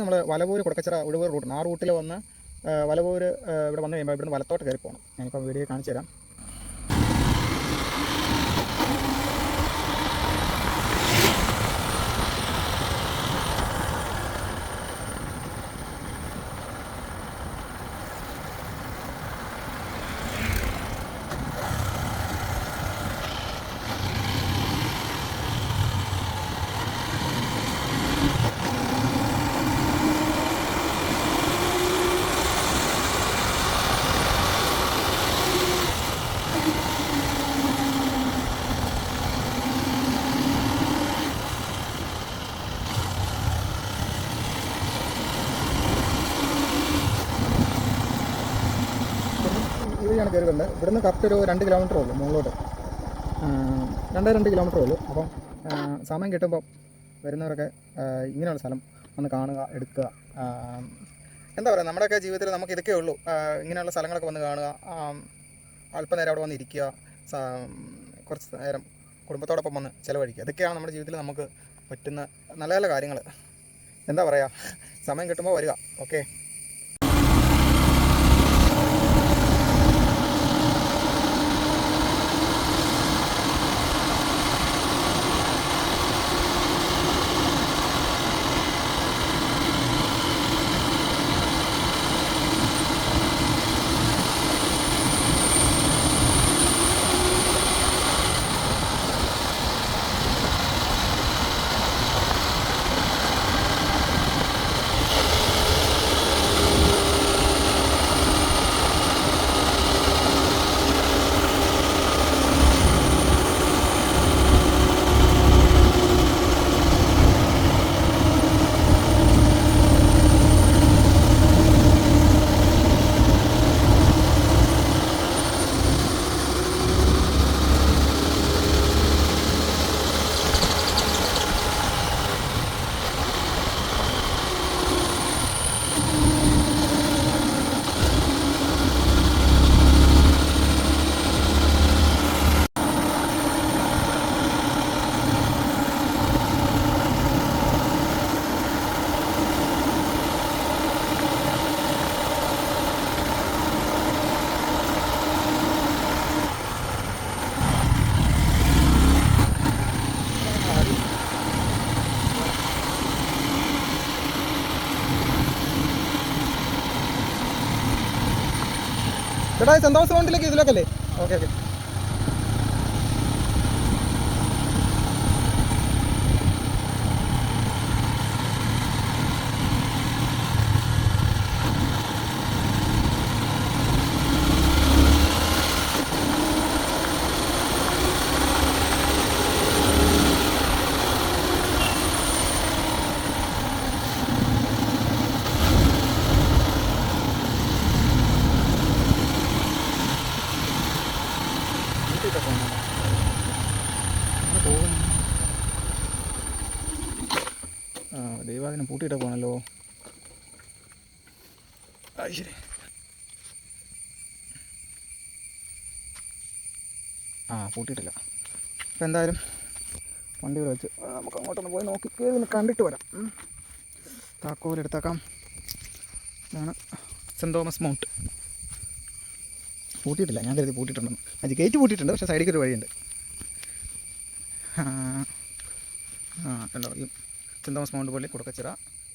നമ്മൾ വലപൂര് കുടക്കച്ചിറ ഉഴുവൂർ റൂട്ടാണ് ആ റൂട്ടിൽ വന്ന് വലപൂര് ഇവിടെ വന്ന് കഴിയുമ്പോൾ ഇവിടുന്ന് വലത്തോട്ട് കയറി പോകണം ഞാനിപ്പോൾ വീഡിയോ കാണിച്ചു തരാം. ഇവിടെയാണ് കയറി വരുന്നത് ഇവിടുന്ന് കറക്റ്റ് ഒരു രണ്ട് കിലോമീറ്റർ ഉള്ളൂ മുകളിലോട്ട്. രണ്ടേ രണ്ട് കിലോമീറ്റർ ഉള്ളൂ. അപ്പം സമയം കിട്ടുമ്പോൾ വരുന്നവരൊക്കെ ഇങ്ങനെയുള്ള സ്ഥലം ഒന്ന് കാണുക എടുക്കുക. എന്താ പറയുക നമ്മുടെയൊക്കെ ജീവിതത്തിൽ നമുക്ക് ഇതൊക്കെ ഉള്ളൂ. ഇങ്ങനെയുള്ള സ്ഥലങ്ങളൊക്കെ വന്ന് കാണുക. അല്പനേരം അവിടെ വന്ന് ഇരിക്കുക. കുറച്ച് നേരം കുടുംബത്തോടൊപ്പം വന്ന് ചിലവഴിക്കുക. ഇതൊക്കെയാണ് നമ്മുടെ ജീവിതത്തിൽ നമുക്ക് പറ്റുന്ന നല്ല നല്ല കാര്യങ്ങൾ എന്താ പറയുക സമയം കിട്ടുമ്പോൾ വരിക. ഓക്കെ? ചേട്ടാ തോമസ് മൗണ്ടിലേക്ക് ഇതിലേക്കല്ലേ ഓക്കെ ഓക്കെ പൂട്ടിയിട്ട പോകണം അങ്ങനെ പോകും ആ ദൈവാദിനം പൂട്ടിയിട്ട പോകണല്ലോ അത് ശരി. ആ പൂട്ടിയിട്ടില്ല. അപ്പം എന്തായാലും വണ്ടി വെച്ച് നമുക്ക് അങ്ങോട്ടൊന്ന് പോയി നോക്കി. കയറി കണ്ടിട്ട് വരാം. താക്കോലെടുത്താക്കാം ഇതാണ് സെന്റ് തോമസ് മൗണ്ട്. പൂട്ടിയിട്ടില്ല ഞാൻ കരുതി പൂട്ടിയിട്ടുണ്ടെന്ന്. അത് ഗേറ്റ് പൂട്ടിയിട്ടുണ്ട് പക്ഷേ സൈഡിലേക്ക് ഒരു വഴിയുണ്ട്. ആ ആ, കണ്ടോ ഈ സെന്റ് തോമസ് മൗണ്ട് പള്ളി കുടക്കച്ചിറ.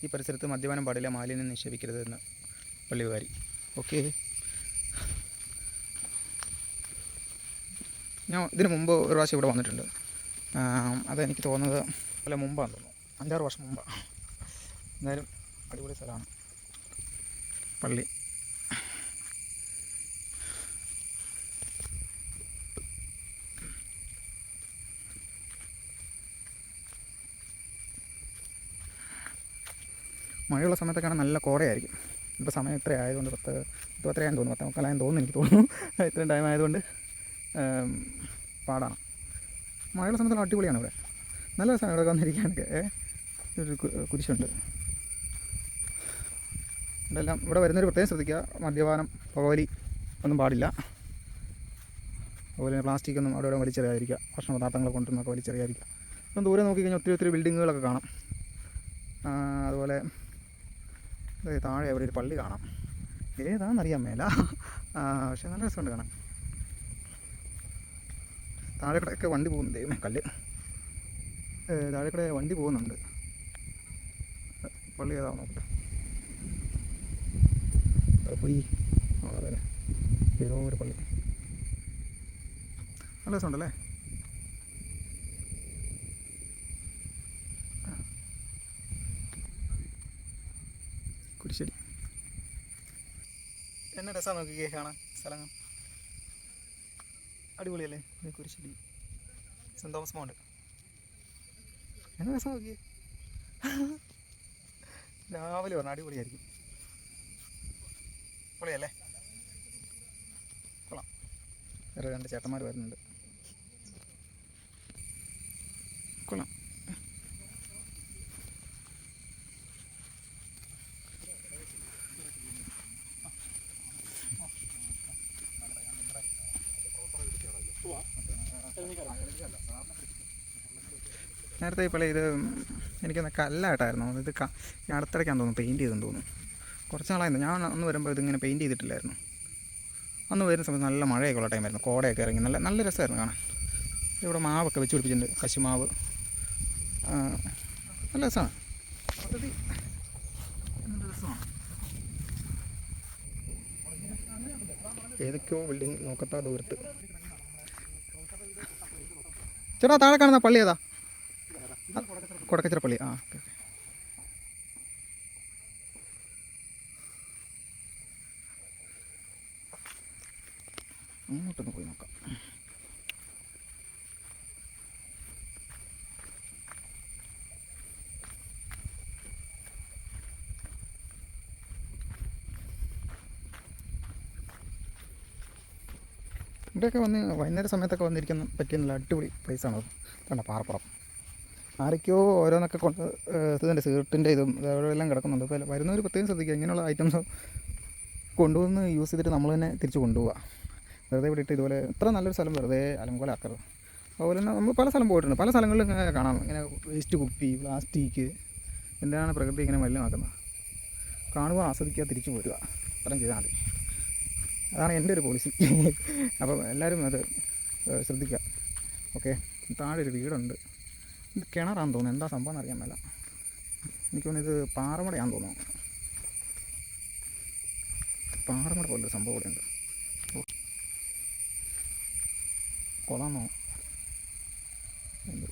ഈ പരിസരത്ത് മദ്യപാനം പാടില്ല മാലിന്യം നിക്ഷേപിക്കരുതെന്ന് പള്ളിവാരി ഓക്കെ. ഞാൻ ഇതിനു മുമ്പ് ഒരു പ്രാവശ്യം ഇവിടെ വന്നിട്ടുണ്ട്. അതെനിക്ക് തോന്നുന്നത് അല്ല മുമ്പാണെന്ന് തോന്നുന്നു. അഞ്ചാറ് വർഷം മുമ്പാണ് എന്തായാലും അടിപൊളി സ്ഥലമാണ് പള്ളി. മഴയുള്ള സമയത്തൊക്കെയാണ് നല്ല കോടയായിരിക്കും. ഇപ്പോൾ സമയം ഇത്ര ആയതുകൊണ്ട് പത്ത് പത്ത് പത്തരയായെന്ന് തോന്നുന്നു പത്ത് മുക്കാലായെന്ന് തോന്നുന്നു എനിക്ക് തോന്നുന്നു. ഇത്രയും ടൈം ആയതുകൊണ്ട് പാടാണ്. മഴയുള്ള സമയത്തുള്ള അടിപൊളിയാണ് ഇവിടെ. നല്ല രസമാണ് ഇവിടെ വന്നിരിക്കാനൊക്കെ. ഒരു കുരിശുണ്ട്. ഇതെല്ലാം ഇവിടെ വരുന്നൊരു പ്രത്യേകം ശ്രദ്ധിക്കുക. മദ്യപാനം പുകവലി ഒന്നും പാടില്ല. അതുപോലെ തന്നെ പ്ലാസ്റ്റിക് ഒന്നും അവിടെ ഇവിടെ വലിച്ചെറിയാതിരിക്കുക. ഭക്ഷണ പദാർത്ഥങ്ങൾ കൊണ്ടുവന്നൊക്കെ വലിച്ചെറിയാതിരിക്കുക. ഇപ്പം ദൂരെ നോക്കിക്കഴിഞ്ഞാൽ ഒത്തിരി ഒത്തിരി ബിൽഡിങ്ങുകളൊക്കെ കാണാം. അതുപോലെ താഴെ അവിടെ ഒരു പള്ളി കാണാം. ഏതാണെന്നറിയാൻ മേല. പക്ഷെ നല്ല രസമുണ്ട് കാണാം താഴെ കൂടെയൊക്കെ വണ്ടി പോകുന്നുണ്ട് ദൈവമേ കല്ല്. താഴെ കൂടെ വണ്ടി പോകുന്നുണ്ട്. പള്ളി ഏതാ നോക്കട്ടെ. പോയി. അതെ. ഒരു പള്ളി. നല്ല രസമുണ്ടല്ലേ കുരിശടി എന്നെ രസമാണ് നോക്കിക്കേ കാണാൻ സ്ഥലങ്ങൾ. അടിപൊളിയല്ലേ? കുരിശടി സെന്റ് തോമസ് മൗണ്ട്. എന്നെ രസം നോക്കിയേ രാവിലെ പറഞ്ഞ അടിപൊളിയായിരിക്കും. പൊളിയല്ലേ കൊള്ളാം. വേറെ രണ്ട് ചേട്ടന്മാർ വരുന്നുണ്ട്. കൊള്ളാം. നേരത്തെ ഇപ്പോൾ ഇത് എനിക്കൊന്ന് കല്ലായിട്ടായിരുന്നു. ഇത് ഞാൻ അടുത്തിടയ്ക്കാൻ തോന്നുന്നു പെയിന്റ് ചെയ്തെന്ന് തോന്നുന്നു. കുറച്ച് നാളായിരുന്നു. ഞാൻ അന്ന് വരുമ്പോൾ ഇതിങ്ങനെ പെയിന്റ് ചെയ്തിട്ടില്ലായിരുന്നു. അന്ന് വരുന്ന സമയത്ത് നല്ല മഴയൊക്കെ ഉള്ള ടൈമായിരുന്നു കോടയൊക്കെ ഇറങ്ങി നല്ല നല്ല രസമായിരുന്നു കാണാൻ. ഇവിടെ മാവൊക്കെ വെച്ച് പിടിപ്പിച്ചിട്ടുണ്ട്. കശുമാവ്. നല്ല രസമാണ്. രസമാണ്. ഏതൊക്കെയോ ബിൽഡിങ് നോക്കത്താ ദൂരത്ത്. ചേട്ടാ താഴെ കാണുന്ന പള്ളി ഏതാ? കൊടക്കച്ചിറ പള്ളി ആ ഓക്കെ അങ്ങോട്ടൊന്ന് പോയി നോക്കാം. ഇവിടെയൊക്കെ വന്ന് വൈകുന്നേര സമയത്തൊക്കെ വന്നിരിക്കുന്ന പറ്റിയ നല്ല അടിപൊളി പ്ലേസാണത് കണ്ട പാറപ്പുറം. ആരൊക്കെയോ ഓരോന്നൊക്കെ കൊണ്ട് ഇതിന്റെ സീർട്ടിന്റെ ഇതും എല്ലാം കിടക്കുന്നുണ്ട്. അപ്പോൾ വരുന്നവർ പ്രത്യേകം ശ്രദ്ധിക്കുക ഇങ്ങനെയുള്ള ഐറ്റംസ് കൊണ്ടുവന്ന് യൂസ് ചെയ്തിട്ട് നമ്മൾ തന്നെ തിരിച്ച് കൊണ്ടുപോവുക വെറുതെ വിട്ടിട്ട് ഇതുപോലെ ഇത്ര നല്ലൊരു സ്ഥലം വെറുതെ അലങ്കോല ആക്കരുത് അതുപോലെ തന്നെ നമ്മൾ പല സ്ഥലം പോയിട്ടുണ്ട്. പല സ്ഥലങ്ങളിലും കാണാം. ഇങ്ങനെ വേസ്റ്റ് കുപ്പി പ്ലാസ്റ്റിക് എന്താണ് പ്രകൃതി ഇങ്ങനെ മലിനമാക്കുന്നത്? കാണുക ആസ്വദിക്കുക തിരിച്ചു പോരുക അത്രയും ചെയ്താൽ മതി. അതാണ് എന്റെ ഒരു പോളിസി അപ്പം എല്ലാവരും അത് ശ്രദ്ധിക്കുക. ഓക്കെ? താഴെ ഒരു വീടുണ്ട്. കിണറാന്ന് തോന്നുന്നു. എന്താ സംഭവം എന്നറിയാൻ മേല. എനിക്ക് തോന്നുന്നു ഇത് പാറമടയാന്ന് തോന്നുന്നു. പാറമട പോലൊരു സംഭവം ഇവിടെ ഉണ്ട് എന്ത്?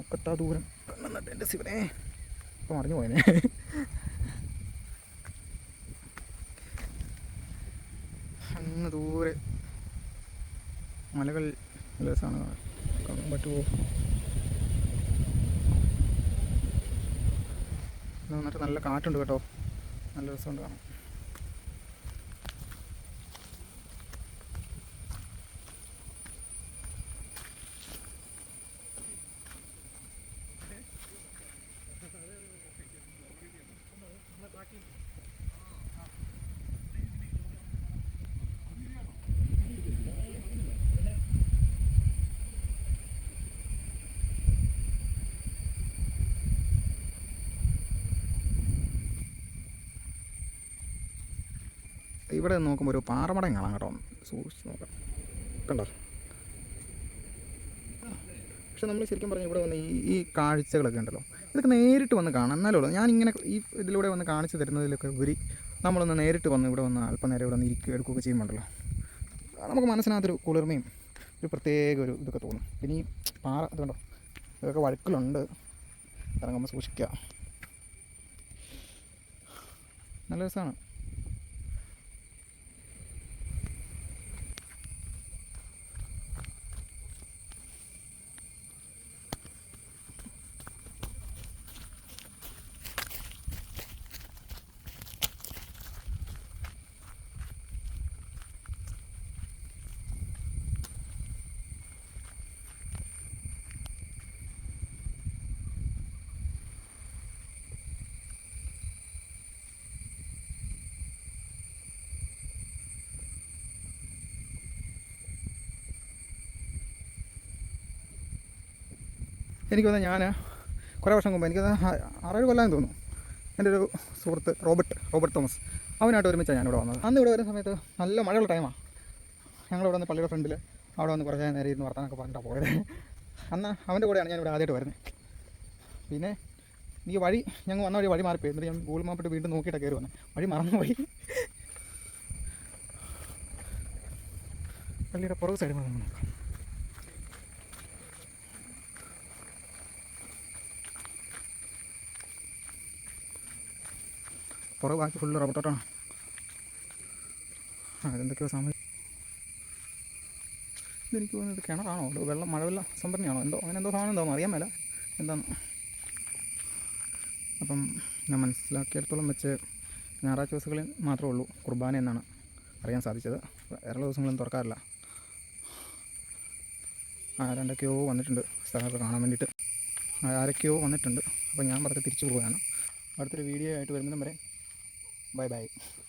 ഒക്കത്താ ദൂരം. കണ്ണെന്നിട്ട് എന്റെ ശിവനെ. ഇപ്പം മറിഞ്ഞു പോയനെ അങ്ങ് ദൂരെ മലകൾ നല്ല രസമാണ് കാണാൻ. പറ്റുമോ ഇത് നല്ല കാറ്റുണ്ട് കേട്ടോ. നല്ല രസമുണ്ട് കാണാൻ. ഇവിടെ നോക്കുമ്പോൾ ഒരു പാറമടം കാണാം കേട്ടോ. സൂക്ഷിച്ച് നോക്കാം. കണ്ടോ? പക്ഷെ നമ്മൾ ശരിക്കും പറഞ്ഞാൽ ഇവിടെ വന്ന് ഈ ഈ കാഴ്ചകളൊക്കെ ഉണ്ടല്ലോ. ഇതൊക്കെ നേരിട്ട് വന്ന് കാണാം. എന്നാലുള്ളൂ ഞാൻ ഞാനിങ്ങനെ ഈ ഇതിലൂടെ വന്ന് കാണിച്ചു തരുന്നതിലൊക്കെ ഉപരി നമ്മളൊന്ന് നേരിട്ട് വന്ന് ഇവിടെ വന്ന് അല്പനേരം ഇവിടെ വന്ന് ഇരിക്കുക എടുക്കുകയൊക്കെ ചെയ്യുമ്പോണ്ടല്ലോ. നമുക്ക് മനസ്സിനകത്തൊരു കുളിർമയും ഒരു പ്രത്യേക ഒരു ഇതൊക്കെ തോന്നും. പിന്നെ ഈ പാറ കണ്ടോ? ഇതൊക്കെ വഴുക്കലുണ്ട്. ഇറങ്ങുമ്പോൾ സൂക്ഷിക്കുക നല്ല രസമാണ് എനിക്ക് തോന്നുന്നു ഞാൻ കുറേ വർഷം മുമ്പ് എനിക്ക് ആറേഴ് കൊല്ലം തോന്നുന്നു. എന്റെ ഒരു സുഹൃത്ത് റോബർട്ട് റോബർട്ട് തോമസ്. അവനായിട്ട് ഒരുമിച്ചാണ് ഞാനിവിടെ വന്നത്. അന്ന് ഇവിടെ വരുന്ന സമയത്ത് നല്ല മഴയുള്ള ടൈമാണ് ഞങ്ങളിവിടെ വന്ന് പള്ളിയുടെ ഫ്രണ്ടിൽ അവിടെ വന്ന് കുറച്ച് നേരം ഇരുന്ന് വർത്താനൊക്കെ പറഞ്ഞിട്ടാണ് പോയത്. അന്ന് അവന്റെ കൂടെയാണ് ഞാൻ ഇവിടെ ആദ്യമായിട്ട് വരുന്നത്. പിന്നെ എനിക്ക് വഴി ഞങ്ങൾ വന്ന വഴി വഴി മാറിപ്പോയി. എന്നിട്ട് ഞാൻ ഗൂഗിൾ മാപ്പിട്ട് വീണ്ടും നോക്കിയിട്ടാണ് കയറി വന്നത് വഴി മറന്നുപോയി. പള്ളിയുടെ പുറകു സൈഡിൽ നിന്ന് നോക്കാം പുറകെ ബാക്കി ഫുള്ള് റബ്ബർത്തോട്ടാണ് ആ ഇതെന്തൊക്കെയോ സമയം. ഇതെനിക്ക് തോന്നുന്നത് കിണറാണോ? വെള്ളം മഴവെള്ള സംഭരണിയാണോ? എന്തോ അങ്ങനെ എന്തോ സാധനം എന്താണോ അറിയാൻ മേല. എന്താന്ന് അപ്പം ഞാൻ മനസ്സിലാക്കിയിടത്തോളം വെച്ച് ഞായറാഴ്ച ദിവസങ്ങളിൽ മാത്രമേ ഉള്ളൂ കുർബാന എന്നാണ് അറിയാൻ സാധിച്ചത്. വേറെ ദിവസങ്ങളൊന്നും തുറക്കാറില്ല. ആരണ്ടൊക്കെയോ വന്നിട്ടുണ്ട്. സ്ഥലമൊക്കെ കാണാൻ വേണ്ടിയിട്ട്. ആരൊക്കെയോ വന്നിട്ടുണ്ട്. അപ്പോൾ ഞാൻ പറഞ്ഞ് തിരിച്ചു പോവുകയാണ്. അടുത്തൊരു വീഡിയോ ആയിട്ട് വരുന്നതും വരെ 拜拜。